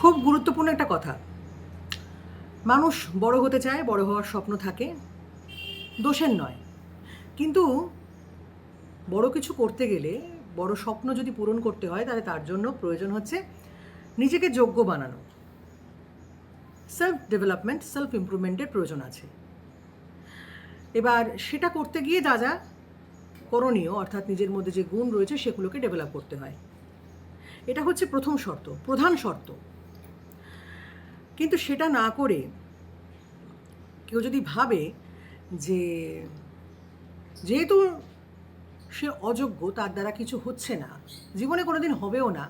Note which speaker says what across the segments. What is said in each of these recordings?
Speaker 1: খুব গুরুত্বপূর্ণ একটা কথা। মানুষ বড় হতে চায়, বড় হওয়ার স্বপ্ন থাকে, দোষের নয়। কিন্তু বড় কিছু করতে গেলে, বড় স্বপ্ন যদি পূরণ করতে হয়, তাহলে তার জন্য প্রয়োজন হচ্ছে নিজেকে যোগ্য বানানো। সেলফ ডেভেলপমেন্ট সেলফ ইমপ্রুভমেন্টের প্রয়োজন আছে। এবার সেটা করতে গিয়ে যা যা করণীয়, অর্থাৎ নিজের মধ্যে যে গুণ রয়েছে, সেগুলোকে ডেভেলপ করতে হয়। এটা হচ্ছে প্রথম শর্ত, প্রধান শর্ত। কিন্তু সেটা না করে কেউ যদি ভাবে যে যেহেতু সে অযোগ্য, তার দ্বারা কিছু হচ্ছে না, জীবনে কোনো দিন হবেও না,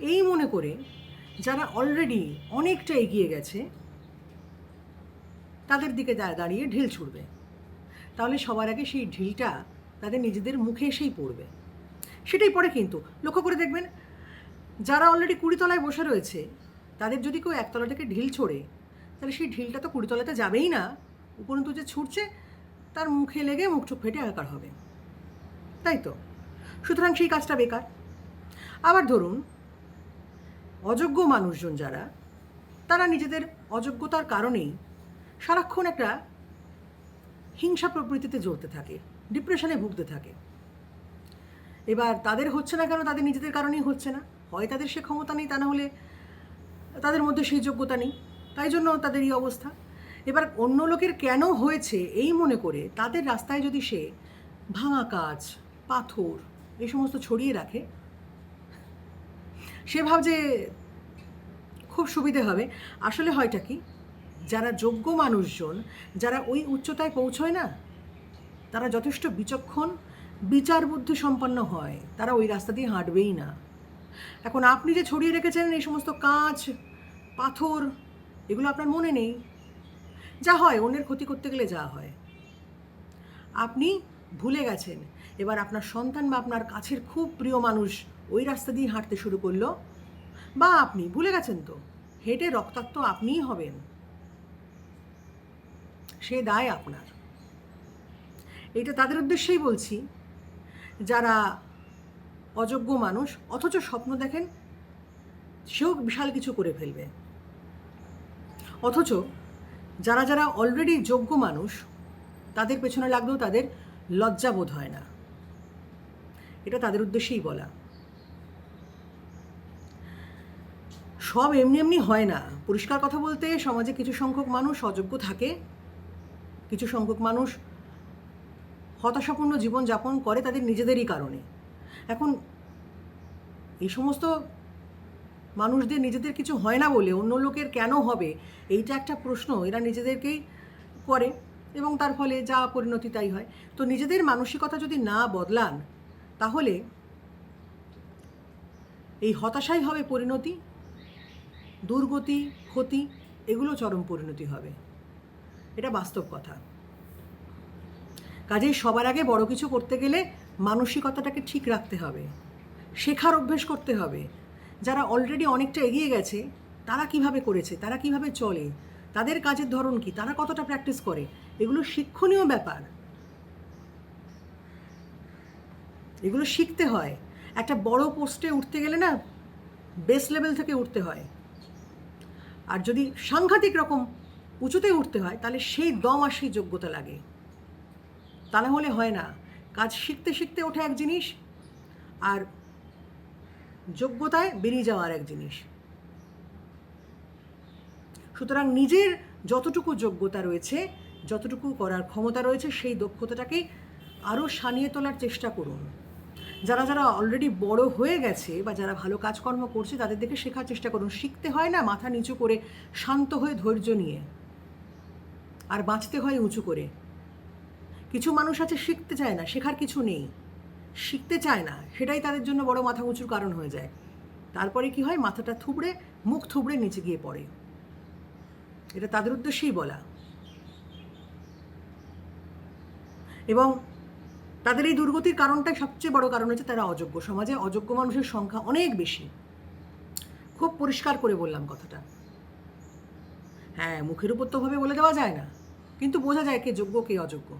Speaker 1: এই মনে করে যারা অলরেডি অনেকটা এগিয়ে গেছে, তাদের দিকে দাঁড়িয়ে ঢিল ছুড়বে। তাহলে সবার আগে সেই ঢিলটা তাদের নিজেদের মুখে এসেই পড়বে। সেটাই পড়ে কিন্তু, লক্ষ্য করে দেখবেন, যারা অলরেডি কুড়িতলায় বসে রয়েছে তাদের যদি কেউ একতলা থেকে ঢিল ছোড়ে, তাহলে সেই ঢিলটা তো কুড়িতলাতে যাবেই না। উপরন্তু যে ছুটছে, তার মুখে লেগে মুখ চোখ ফেটে একাকার হবে। তাই তো? সুতরাং সেই কাজটা বেকার। আবার ধরুন, অযোগ্য মানুষজন যারা, তারা নিজেদের অযোগ্যতার কারণেই সারাক্ষণ একটা হিংসা প্রবৃত্তিতে জ্বলতে থাকে, ডিপ্রেশনে ভুগতে থাকে। এবার তাদের হচ্ছে না কেন, তাদের নিজেদের কারণেই হচ্ছে না। হয় তাদের সে ক্ষমতা নেই, তা না হলে তাদের মধ্যে সেই যোগ্যতা নেই। তাই জন্য তাদের এই অবস্থা। এবার অন্য লোকের কেন হয়েছে এই মনে করে তাদের রাস্তায় যদি সে ভাঙা কাজ, পাথর এই সমস্ত ছড়িয়ে রাখে, সে ভাবছে খুব সুবিধে হবে। আসলে হয়টা কি? যারা যোগ্য মানুষজন, যারা ওই উচ্চতায় পৌঁছয় না, তারা যথেষ্ট বিচক্ষণ, বিচার বুদ্ধি সম্পন্ন হয়। তারা ওই রাস্তা দিয়ে হাঁটবেই না। এখন আপনি যে ছড়িয়ে রেখেছেন এই সমস্ত কাঁচ পাথর, এগুলো আপনার মনে নেই। যা হয়, অন্যের ক্ষতি করতে গেলে যা হয়। আপনি ভুলে গেছেন। এবার আপনার সন্তান বা আপনার কাছের খুব প্রিয় মানুষ ওই রাস্তা দিয়ে হাঁটতে শুরু করল। বা আপনি ভুলে গেছেন তো, হেঁটে রক্তাক্ত আপনিই হবেন। সে দায় আপনার। এটা তাদের উদ্দেশ্যেই বলছি। যারা অযোগ্য মানুষ, অথচ স্বপ্ন দেখেন, সেও বিশাল কিছু করে ফেলবে। অথচ যারা যারা অলরেডি যোগ্য মানুষ, তাদের পেছনে লাগলেও তাদের লজ্জা বোধ হয় না। এটা তাদের উদ্দেশ্যেই বলা। সব এমনি এমনি হয় না। পরিষ্কার কথা বলতে সমাজে কিছু সংখ্যক মানুষ অযোগ্য থাকে, কিছু সংখ্যক মানুষ হতাশাপূর্ণ জীবনযাপন করে তাদের নিজেদেরই কারণে। এখন এই সমস্ত মানুষদের নিজেদের কিছু হয় না বলে অন্য লোকের কেন হবে? এইটা একটা প্রশ্ন। এরা নিজেদেরকেই করে এবং তার ফলে যা পরিণতি তাই হয়। তো নিজেদের মানসিকতা যদি না বদলান, তাহলে এই হতাশাই হবে পরিণতি, দুর্গতি, ক্ষতি, এগুলো চরম পরিণতি হবে। এটা বাস্তব কথা। কাজেই সবার আগে বড় কিছু করতে গেলে মানসিকতাটাকে ঠিক রাখতে হবে। শেখার অভ্যেস করতে হবে। যারা অলরেডি অনেকটা এগিয়ে গেছে, তারা কীভাবে করেছে? তারা কীভাবে চলে? তাদের কাজের ধরন কি? তারা কতটা প্র্যাকটিস করে? এগুলো শিক্ষণীয় ব্যাপার। এগুলো শিখতে হয়। একটা বড় পোস্টে উঠতে গেলে না বেস লেভেল থেকে উঠতে হয়। আর যদি সাংঘাতিক রকম উঁচুতে উঠতে হয়, তাহলে সেই দম আর সেই যোগ্যতা লাগে। তা না হলে হয় না। কাজ শিখতে শিখতে ওঠে এক জিনিস, আর যোগ্যতায় বেরিয়ে যাওয়ার এক জিনিস। সুতরাং নিজের যতটুকু যোগ্যতা রয়েছে, যতটুকু করার ক্ষমতা রয়েছে, সেই দক্ষতাটাকে আরও সানিয়ে তোলার চেষ্টা করুন। যারা যারা অলরেডি বড় হয়ে গেছে বা যারা ভালো কাজকর্ম করছে, তাদের দেখে শেখার চেষ্টা করুন। শিখতে হয় না মাথা নিচু করে, শান্ত হয়ে ধৈর্য নিয়ে। আর বাঁচতে হয় উঁচু করে। কিছু মানুষ আছে শিখতে চায় না, শেখার কিছু নেই। শিখতে চায় না, সেটাই তাদের জন্য বড় মাথা উঁচুর কারণ হয়ে যায়। তারপরে কি হয়? মাথাটা থুবড়ে, মুখ থুবড়ে নিচে গিয়ে পড়ে। এটা তাদের উদ্দেশ্যেই বলা। এবং তাদের এই দুর্গতির কারণটাই সবচেয়ে বড় কারণ হচ্ছে তারা অযোগ্য। সমাজে অযোগ্য মানুষের সংখ্যা অনেক বেশি। খুব পরিষ্কার করে বললাম কথাটা। হ্যাঁ মুখের উপর তো ভাবে বলে দেওয়া যায় না। কিন্তু বোঝা যায় কে যোগ্য, কে অযোগ্য।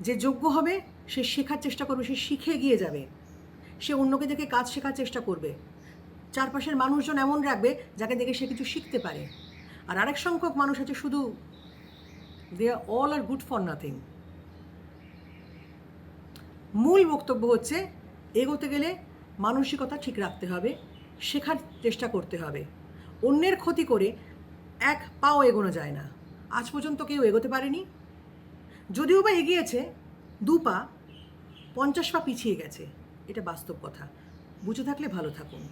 Speaker 1: যে যোগ্য হবে সে শেখার চেষ্টা করবে, সে শিখে গিয়ে যাবে। সে অন্যকে দেখে কাজ শেখার চেষ্টা করবে। চারপাশের মানুষজন এমন রাখবে যাকে দেখে সে কিছু শিখতে পারে। আর আরেক সংখ্যক মানুষ আছে শুধু they are all are good for nothing মূল বক্তব্য হচ্ছে, এগোতে গেলে মানসিকতা ঠিক রাখতে হবে, শেখার চেষ্টা করতে হবে। অন্যের ক্ষতি করে এক পাও এগোনো যায় না। আজ পর্যন্ত কেউ এগোতে পারেনি। যদিও বা এগিয়েছে, দু পা পঞ্চাশ পা পিছিয়ে গেছে। এটা বাস্তব কথা। বুঝে থাকলে ভালো থাকুন।